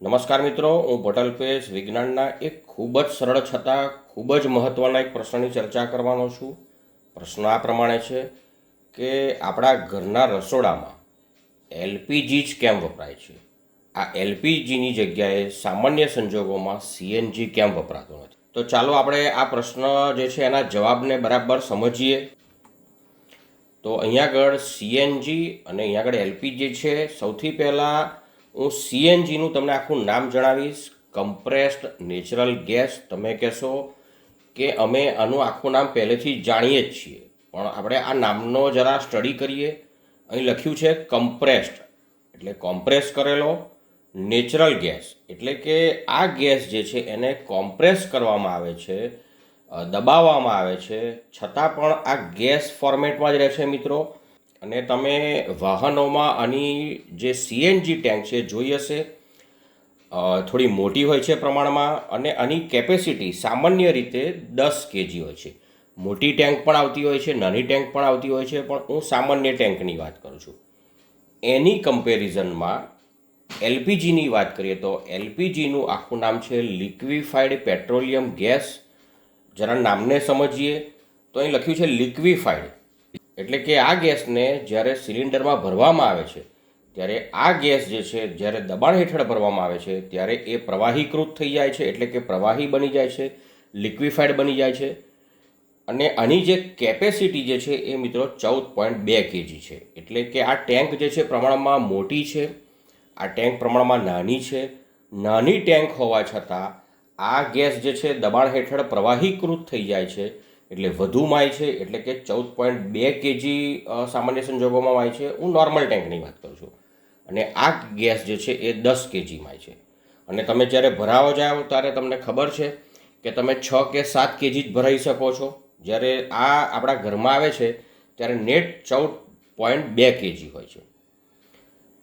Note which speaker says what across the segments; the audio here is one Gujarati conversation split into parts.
Speaker 1: નમસ્કાર મિત્રો, હું ભટલ પેશ. વિજ્ઞાનના એક ખૂબ જ સરળ છતાં ખૂબ જ મહત્ત્વના એક પ્રશ્નની ચર્ચા કરવાનો છું. પ્રશ્ન આ પ્રમાણે છે કે આપણા ઘરના રસોડામાં એલપીજી જ કેમ વપરાય છે? આ એલપીજીની જગ્યાએ સામાન્ય સંજોગોમાં સીએનજી કેમ વપરાતો નથી? તો ચાલો આપણે આ પ્રશ્ન જે છે એના જવાબને બરાબર સમજીએ. તો અહીંયા આગળ સીએનજી અને અહીંયા આગળ એલપીજી છે. સૌથી પહેલાં હું સીએનજીનું તમને આખું નામ જણાવીશ. કમ્પ્રેસ્ડ નેચરલ ગેસ તમે કહેશો કે અમે આનું આખું નામ પહેલેથી જાણીએ જ છીએ. પણ આપણે આ નામનો જરા સ્ટડી કરીએ. અહીં લખ્યું છે કમ્પ્રેસ્ડ એટલે કોમ્પ્રેસ કરેલો નેચરલ ગેસ એટલે કે આ ગેસ જે છે એને કોમ્પ્રેસ કરવામાં આવે છે દબાવવામાં આવે છે. છતાં પણ આ ગેસ ફોર્મેટમાં જ રહે છે મિત્રો. અને તમે વાહનોમાં આની જે સીએનજી ટેન્ક છે, જોઈ હશે. થોડી મોટી હોય છે પ્રમાણમાં અને આની કેપેસિટી સામાન્ય રીતે દસ કેજી હોય છે. મોટી ટેન્ક પણ આવતી હોય છે, નાની ટેન્ક પણ આવતી હોય છે, પણ હું સામાન્ય ટેન્કની વાત કરું છું. એની કમ્પેરિઝનમાં એલપીજીની વાત કરીએ તો એલપીજીનું આખું નામ છે લિક્વિફાઈડ પેટ્રોલિયમ ગેસ. જરા નામને સમજીએ. તો અહીં લખ્યું છે લિક્વિફાઈડ એટલે કે આ ગેસને જ્યારે સિલિન્ડરમાં ભરવામાં આવે છે, ત્યારે આ ગેસ જે છે, જ્યારે દબાણ હેઠળ ભરવામાં આવે છે, ત્યારે એ પ્રવાહીકૃત થઈ જાય છે, એટલે કે પ્રવાહી બની જાય છે લિક્વિફાઈડ બની જાય છે. અને આની જે કેપેસિટી જે છે, એ મિત્રો ચૌદ પોઈન્ટ બે કેજી છે. એટલે કે આ ટેન્ક જે છે, પ્રમાણમાં મોટી છે, આ ટેન્ક પ્રમાણમાં નાની છે. નાની ટેન્ક હોવા છતાં આ ગેસ જે છે, દબાણ હેઠળ પ્રવાહીકૃત થઈ જાય છે. એટલે વધુ માય છે, એટલે કે ચૌદ પોઈન્ટ બે કેજી સામાન્ય સંજોગોમાં માય છે. હું નોર્મલ ટેન્કની વાત કરું છું. અને આ ગેસ જે છે એ દસ કેજી માય છે. અને તમે જ્યારે ભરાવો જાઓ ત્યારે તમને ખબર છે કે તમે છ કે સાત કેજી જ ભરાઈ શકો છો. જ્યારે આ આપણા ઘરમાં આવે છે, ત્યારે નેટ ચૌદ પોઈન્ટ બે કેજી હોય છે.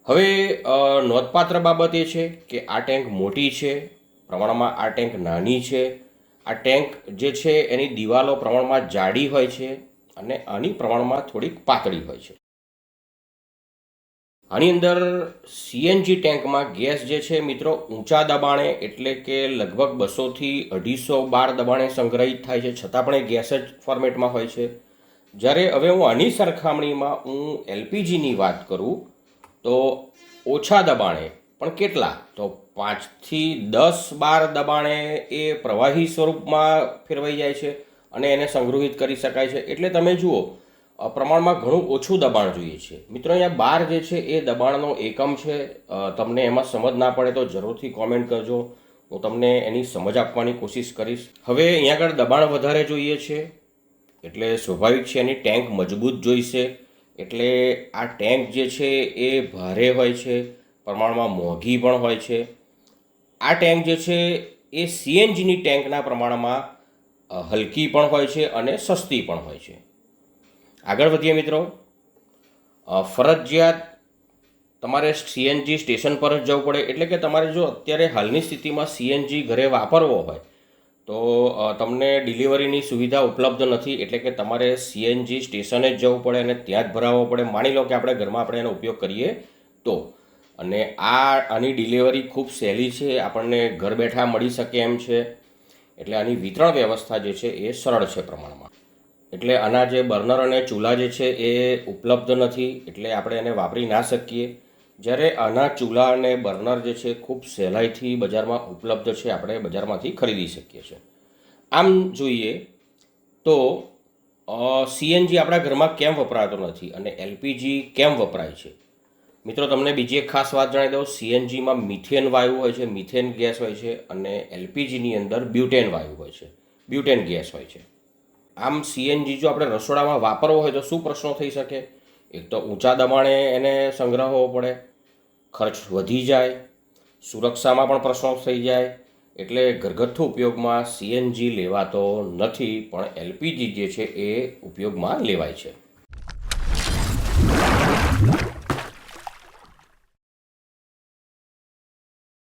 Speaker 1: હવે નોંધપાત્ર બાબત એ છે કે આ ટેન્ક મોટી છે, પ્રમાણમાં આ ટેન્ક નાની છે આ ટેન્ક જે છે એની દિવાલો પ્રમાણમાં જાડી હોય છે અને આની પ્રમાણમાં થોડીક પાતળી હોય છે. આની અંદર સીએનજી ટેન્કમાં ગેસ જે છે મિત્રો ઊંચા દબાણે એટલે કે લગભગ બસોથી અઢીસો બાર દબાણે સંગ્રહિત થાય છે, છતાં પણ એ ગેસ જ ફોર્મેટમાં હોય છે. જ્યારે હવે હું આની સરખામણીમાં હું એલપીજીની વાત કરું, તો ઓછા દબાણે પણ કેટલા? તો પાંચથી દસ બાર દબાણે એ પ્રવાહી સ્વરૂપમાં ફેરવાઈ જાય છે અને એને સંગ્રહિત કરી શકાય છે. એટલે તમે જુઓ પ્રમાણમાં ઘણું ઓછું દબાણ જોઈએ છે. મિત્રો, અહીંયા બાર જે છે એ દબાણનો એકમ છે. તમને એમાં સમજ ના પડે તો જરૂરથી કોમેન્ટ કરજો. હું તમને એની સમજ આપવાની કોશિશ કરીશ. હવે અહીંયા આગળ દબાણ વધારે જોઈએ છે. એટલે સ્વાભાવિક છે એની ટેન્ક મજબૂત જોઈશે. એટલે આ ટેન્ક જે છે એ ભારે હોય છે. પ્રમાણમાં મોંઘી પણ હોય છે. આ ટેન્ક જે છે એ સીએનજીની ટેન્કના પ્રમાણમાં હલકી પણ હોય છે અને સસ્તી પણ હોય છે. આગળ વધીએ મિત્રો. ફરજિયાત તમારે સીએનજી સ્ટેશન પર જ જવું પડે. એટલે કે તમારે જો અત્યારે હાલની સ્થિતિમાં સીએનજી ઘરે વાપરવો હોય, તો તમને ડિલિવરીની સુવિધા ઉપલબ્ધ નથી. એટલે કે તમારે સીએનજી સ્ટેશને જ જવું પડે અને ત્યાં જ ભરાવવો પડે. માની લો કે આપણે ઘરમાં આપણે એનો ઉપયોગ કરીએ તો. અને આ, આની ડિલિવરી ખૂબ સહેલી છે, આપણને ઘર બેઠા મળી શકે એમ છે. એટલે આની વિતરણ વ્યવસ્થા જે છે એ સરળ છે પ્રમાણમાં. એટલે આના જે બર્નર અને ચૂલા જે છે એ ઉપલબ્ધ નથી, એટલે આપણે એને વાપરી ના શકીએ. જ્યારે આના ચૂલા અને બર્નર જે છે ખૂબ સહેલાઈથી બજારમાં ઉપલબ્ધ છે, આપણે બજારમાંથી ખરીદી શકીએ છીએ. આમ જોઈએ તો સીએનજી આપણા ઘરમાં કેમ વપરાતો નથી અને એલપીજી કેમ વપરાય છે? મિત્રો, તમને બીજી એક ખાસ વાત જણાવી દઉં. સીએનજીમાં મિથેન વાયુ હોય છે. મિથેન ગેસ હોય છે અને એલપીજીની અંદર બ્યુટેન વાયુ હોય છે. બ્યુટેન ગેસ હોય છે. આમ સીએનજી જો આપણે રસોડામાં વાપરવો હોય તો શું પ્રશ્નો થઈ શકે? એક તો ઊંચા દબાણે એને સંગ્રહવો પડે. ખર્ચ વધી જાય. સુરક્ષામાં પણ પ્રશ્નો થઈ જાય. એટલે ઘરગથ્થુ ઉપયોગમાં સીએનજી લેવાતો નથી, પણ એલપીજી જે છે એ ઉપયોગમાં લેવાય છે.